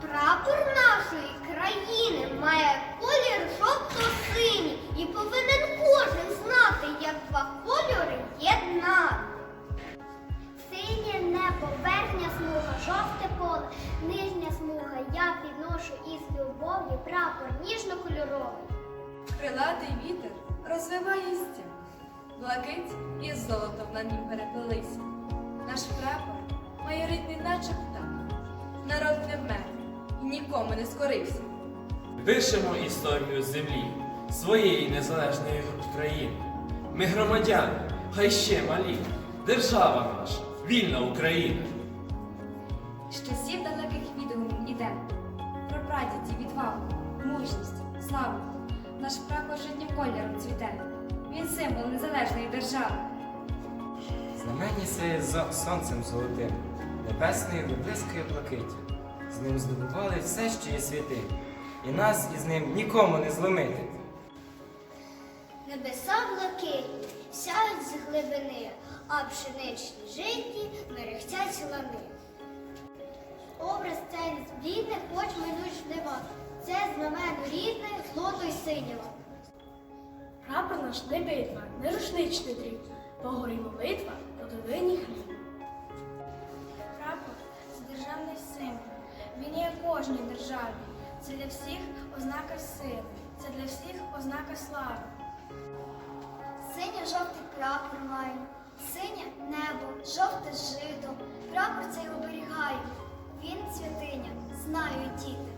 Прапор нашої країни має колір жовто-синій і повинен кожен знати, як два кольори єднати. Синє небо, верхня смуга, жовте поле, нижня смуга. Я підношу із любов'ю прапор ніжно-кольоровий. Крилатий вітер розвиває листя, блакить і золотом на нім переплелися. Наш прапор має рідний наче птах. Народ не вмер нікому не скорився. Пишемо історію землі, своєї незалежної країни. Ми громадяни, хай ще малі, держава наша, вільна Україна. З часів далеких відомим іде. Про прадідів відвагу, мужність, славу. Наш прапор житнім кольором цвіте. Він символ незалежної держави. Знамені сяє за сонцем золотим, небесною виблискує блакиття. З ним здобували все, що є святим, і нас із ним нікому не зломити. Небеса блакитні, сяють з глибини, а пшеничні житті мерехтять лани. Образ цей зблідне, хоч минуть жнива. Це знамено рідне, злото й синєва. Прапор наш не битва, не рушничний дріб, погорі молитва, родовині хліб. Державі. Це для всіх ознака сили, це для всіх ознака слави. Синьо-жовтий прапор маю, синє небо, жовте жито. Прапор цей оберігаю. Він святиня, знаю діти.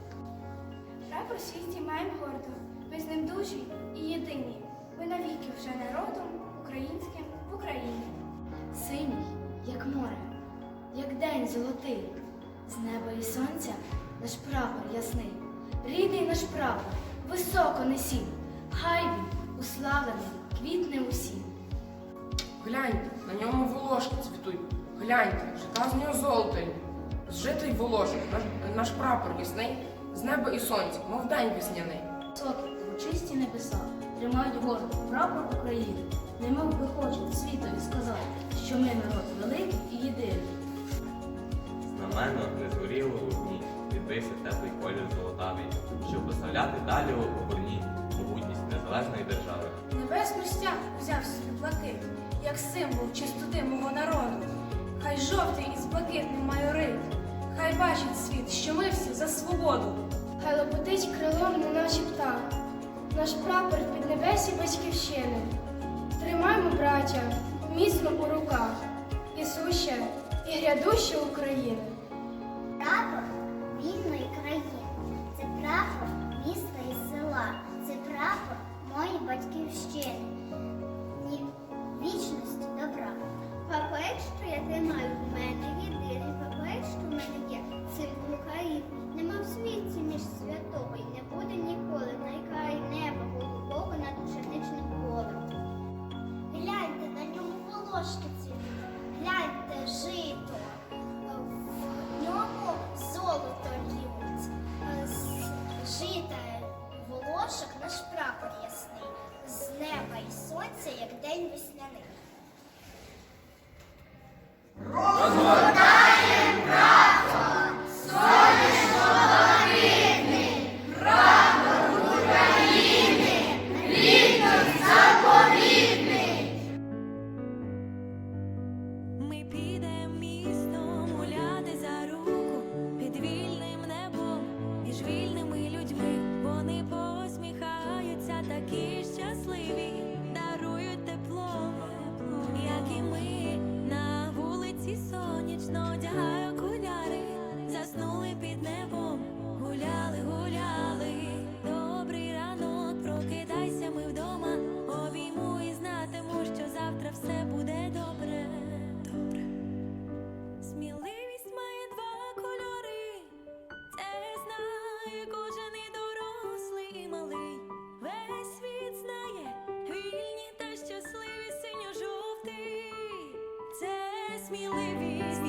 Прапор світі маємо гордо. Ми з ним дужі і єдині. Ми навіки вже народом українським в Україні. Синій, як море, як день золотий, з неба і сонця наш прапор ясний. Рідний наш прапор, високо несім, хай він уславлений, квітне усім. Гляньте, на ньому волошки цвітуть. Гляньте, жита з нього золотий. Зжитий волошок, наш, наш прапор ясний, з неба і сонця, мов день весняний. Високі, урочисті небеса тримають гордо прапор України. Немов би хочуть світові сказати, що ми народ великий і єдиний. Знамено не згоріло відбився теплий колір золотавий, щоб поставляти далі у горні могутність незалежної держави. Небесну стяг взяв собі блакит, як символ чистоти мого народу. Хай жовтий із блакитним майорить, хай бачить світ, що ми всі за свободу. Хай лопотить крилом, неначе птах, наш прапор в піднебесі батьківщини. Тримаймо, браття, міцно у руках, і суще, і грядуще України. Сонця, як день весняний. me living.